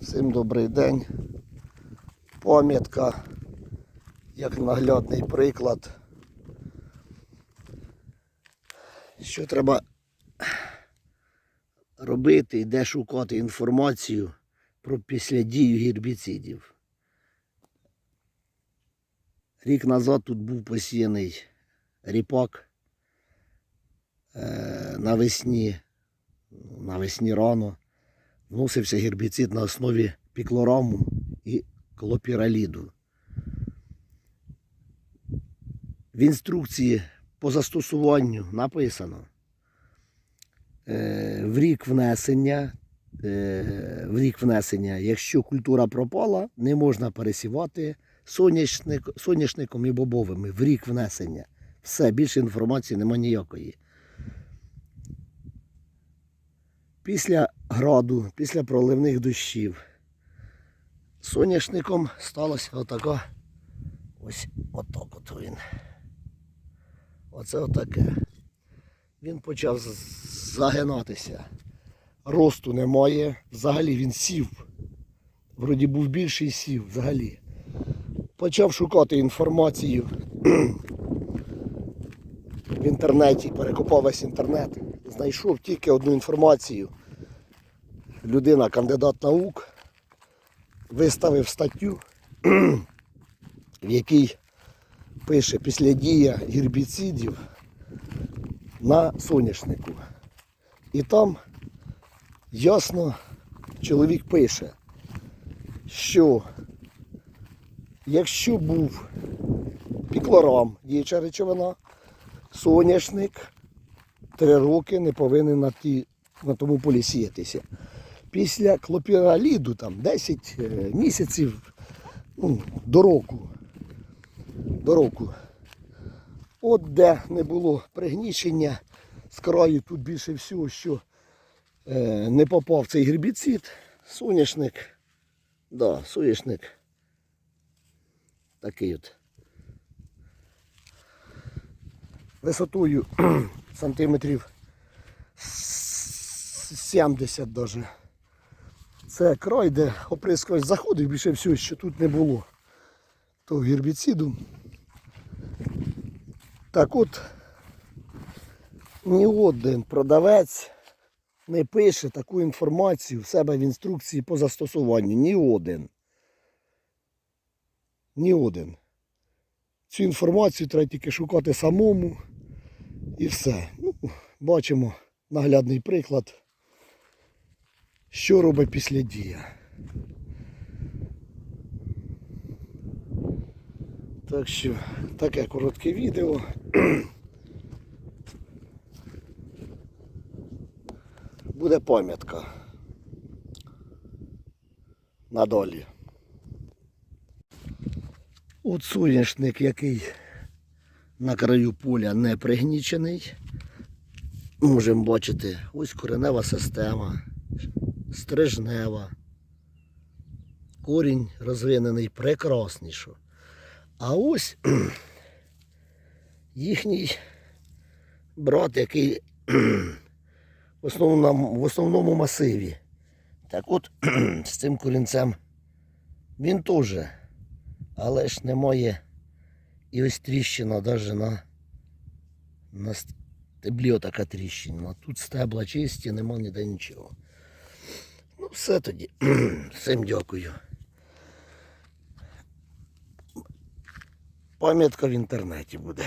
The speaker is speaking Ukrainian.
Всім добрий день. Пам'ятка, як наглядний приклад. Що треба робити і де шукати інформацію про післядію гербіцидів. Рік назад тут був посіяний ріпак. Е, навесні, навесні рано вносився гербіцид на основі піклораму і клопіраліду. В інструкції по застосуванню написано е, в рік внесення, е, в рік внесення, якщо культура пропала, не можна пересівати соняшник, соняшником і бобовими в рік внесення. Все, більше інформації нема ніякої. Після граду, після проливних дощів, соняшником сталося отака. Ось отак от він. Оце отаке. Він почав загинатися. Росту немає. Взагалі він сів. Вроді був більший сів взагалі. Почав шукати інформацію в інтернеті, перекопав весь інтернет. Знайшов тільки одну інформацію. Людина, кандидат наук, виставив статтю, в якій пише післядія гербіцидів на соняшнику. І там ясно чоловік пише, що якщо був піклорам діюча речовина, соняшник три роки не повинен на, ті, на тому полі сіятися. Після клопіраліду там 10 е, місяців ну, до року. До року. От де не було пригнічення з краю, тут більше всього, що е, не попав цей гербіцид, соняшник. Да, соняшник. Такий от. Висотою сантиметрів с- 70 даже. Це край, де оприскувач заходив більше всього, що тут не було. То гербіциду. Так от, ні один продавець не пише таку інформацію в себе в інструкції по застосуванню. Ні один. Ні один. Цю інформацію треба тільки шукати самому і все. Ну, бачимо наглядний приклад, що робить після дія. Так що таке коротке відео. Буде пам'ятка на долі. От соняшник, який на краю поля не пригнічений. Можемо бачити, ось коренева система, стрижнева. Корінь розвинений прекрасніше. А ось їхній брат, який в основному, в основному масиві. Так от з цим корінцем він теж, але ж немає і ось тріщина навіть на, на стеблі отака тріщина. Тут стебла чисті, нема ніде нічого. Ну все тоді. Всім дякую. Пам'ятка в інтернеті буде.